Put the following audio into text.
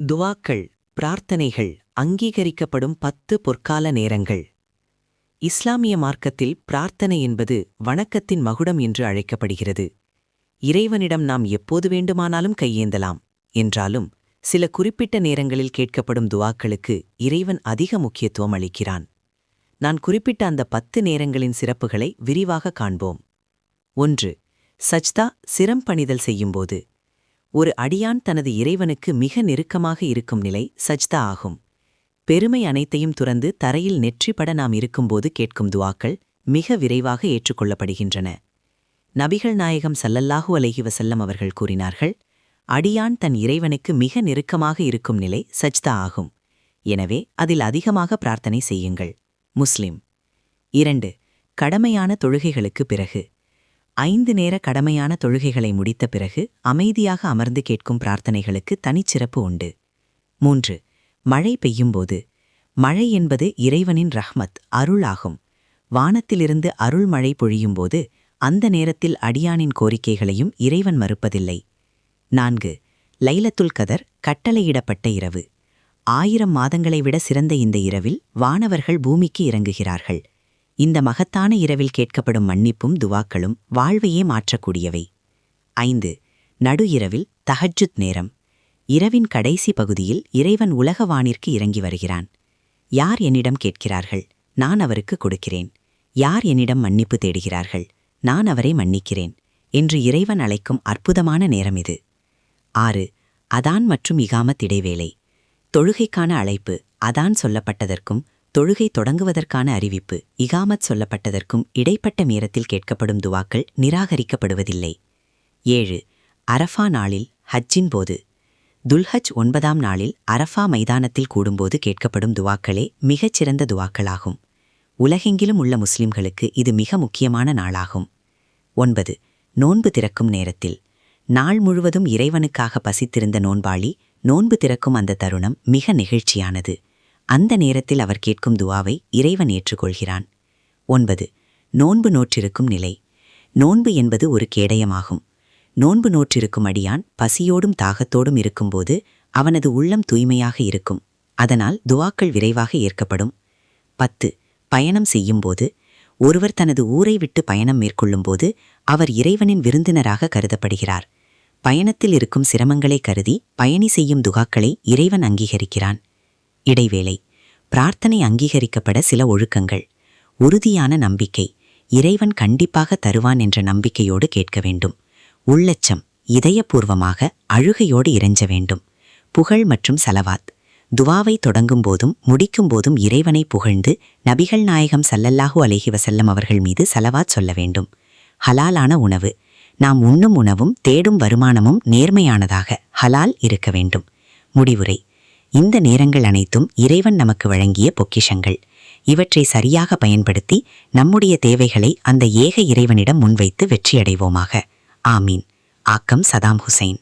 துவாக்கள் பிரார்த்தனைகள் அங்கீகரிக்கப்படும் பத்து பொற்கால நேரங்கள். இஸ்லாமிய மார்க்கத்தில் பிரார்த்தனை என்பது வணக்கத்தின் மகுடம் என்று அழைக்கப்படுகிறது. இறைவனிடம் நாம் எப்போது வேண்டுமானாலும் கையேந்தலாம். என்றாலும் சில குறிப்பிட்ட நேரங்களில் கேட்கப்படும் துவாக்களுக்கு இறைவன் அதிக முக்கியத்துவம் அளிக்கிறான். நான் குறிப்பிட்ட அந்த பத்து நேரங்களின் சிறப்புகளை விரிவாக காண்போம். ஒன்று சஜ்தா சிரம் பணிதல் செய்யும்போது. ஒரு அடியான் தனது இறைவனுக்கு மிக நெருக்கமாக இருக்கும் நிலை சஜ்தா ஆகும். பெருமை அனைத்தையும் துறந்து தரையில் நெற்றிப்பட நாம் இருக்கும்போது கேட்கும் துவாக்கள் மிக விரைவாக ஏற்றுக்கொள்ளப்படுகின்றன. நபிகள் நாயகம் சல்லல்லாஹு அலஹி வசல்லம் அவர்கள் கூறினார்கள் அடியான் தன் இறைவனுக்கு மிக நெருக்கமாக இருக்கும் நிலை சஜ்தா ஆகும். எனவே அதில் அதிகமாக பிரார்த்தனை செய்யுங்கள். முஸ்லிம். இரண்டு கடமையான தொழுகைகளுக்கு பிறகு. ஐந்து நேர கடமையான தொழுகைகளை முடித்த பிறகு அமைதியாக அமர்ந்து கேட்கும் பிரார்த்தனைகளுக்கு தனிச்சிறப்பு உண்டு. மூன்று மழை பெய்யும்போது. மழை என்பது இறைவனின் ரஹ்மத் அருள் ஆகும் வானத்திலிருந்து அருள் மழை பொழியும்போது அந்த நேரத்தில் அடியானின் கோரிக்கைகளையும் இறைவன் மறுப்பதில்லை. நான்கு லைலத்துல் கதர் கட்டளையிடப்பட்ட இரவு. ஆயிரம் மாதங்களை விட சிறந்த இந்த இரவில் வானவர்கள் பூமிக்கு இறங்குகிறார்கள். இந்த மகத்தான இரவில் கேட்கப்படும் மன்னிப்பும் துவாக்களும் வாழ்வையே மாற்றக்கூடியவை. ஐந்து. நடு இரவில் தஹஜுத் நேரம். இரவின் கடைசி பகுதியில் இறைவன் உலகவானிற்கு இறங்கி வருகிறான். யார் என்னிடம் கேட்கிறார்கள்? நான் அவருக்கு கொடுக்கிறேன். யார் என்னிடம் மன்னிப்பு தேடுகிறார்கள்? நான் அவரை மன்னிக்கிறேன் என்று இறைவன் அழைக்கும் அற்புதமான நேரம் இது. ஆறு. அதான் மற்றும் இகாமத் இடைவேளை. தொழுகைக்கான அழைப்பு அதான் சொல்லப்பட்டதற்கும் தொழுகை தொடங்குவதற்கான அறிவிப்பு இகாமத் சொல்லப்பட்டதற்கும் இடைப்பட்ட நேரத்தில் கேட்கப்படும் துவாக்கள் நிராகரிக்கப்படுவதில்லை. ஏழு. அரஃபா நாளில் ஹஜ்ஜின் போது. துல்ஹஜ் ஒன்பதாம் நாளில் அரஃபா மைதானத்தில் கூடும்போது கேட்கப்படும் துவாக்களே மிகச்சிறந்த துவாக்களாகும். உலகெங்கிலும் உள்ள முஸ்லிம்களுக்கு இது மிக முக்கியமான நாளாகும். ஒன்பது. நோன்பு திறக்கும் நேரத்தில். நாள் முழுவதும் இறைவனுக்காக பசித்திருந்த நோன்பாளி நோன்பு திறக்கும் அந்த தருணம் மிக நெகிழ்ச்சியானது. அந்த நேரத்தில் அவர் கேட்கும் துவாவை இறைவன் ஏற்றுக்கொள்கிறான். ஒன்பது. நோன்பு நோற்றிருக்கும் நிலை. நோன்பு என்பது ஒரு கேடயமாகும். நோன்பு நோற்றிருக்கும் அடியான் பசியோடும் தாகத்தோடும் இருக்கும்போது அவனது உள்ளம் தூய்மையாக இருக்கும். அதனால் துவாக்கள் விரைவாக ஏற்கப்படும். பத்து. பயணம் செய்யும்போது ஒருவர் தனது ஊரை விட்டு பயணம் மேற்கொள்ளும்போது அவர் இறைவனின் விருந்தினராக கருதப்படுகிறார். பயணத்தில் இருக்கும் சிரமங்களை கருதி பயணி செய்யும் துகாக்களை இறைவன் அங்கீகரிக்கிறான். இடைவேளை. பிரார்த்தனை அங்கீகரிக்கப்பட சில ஒழுக்கங்கள். உறுதியான நம்பிக்கை. இறைவன் கண்டிப்பாக தருவான் என்ற நம்பிக்கையோடு கேட்க வேண்டும். உள்ளச்சம். இதயபூர்வமாக அழுகையோடு இறைஞ்ச வேண்டும். புகழ் மற்றும் சலவாத். துவாவை தொடங்கும் போதும் முடிக்கும் போதும் இறைவனை புகழ்ந்து நபிகள் நாயகம் சல்லல்லாஹு அலைஹி வசல்லம் அவர்கள் மீது சலவாத் சொல்ல வேண்டும். ஹலாலான உணவு. நாம் உண்ணும் உணவும் தேடும் வருமானமும் நேர்மையானதாக ஹலால் இருக்க வேண்டும். முடிவுரை. இந்த நேரங்கள் அனைத்தும் இறைவன் நமக்கு வழங்கிய பொக்கிஷங்கள். இவற்றை சரியாக பயன்படுத்தி நம்முடைய தேவைகளை அந்த ஏக இறைவனிடம் முன்வைத்து வெற்றியடைவோமாக. ஆமீன். ஆக்கம் சதாம் ஹுசைன்.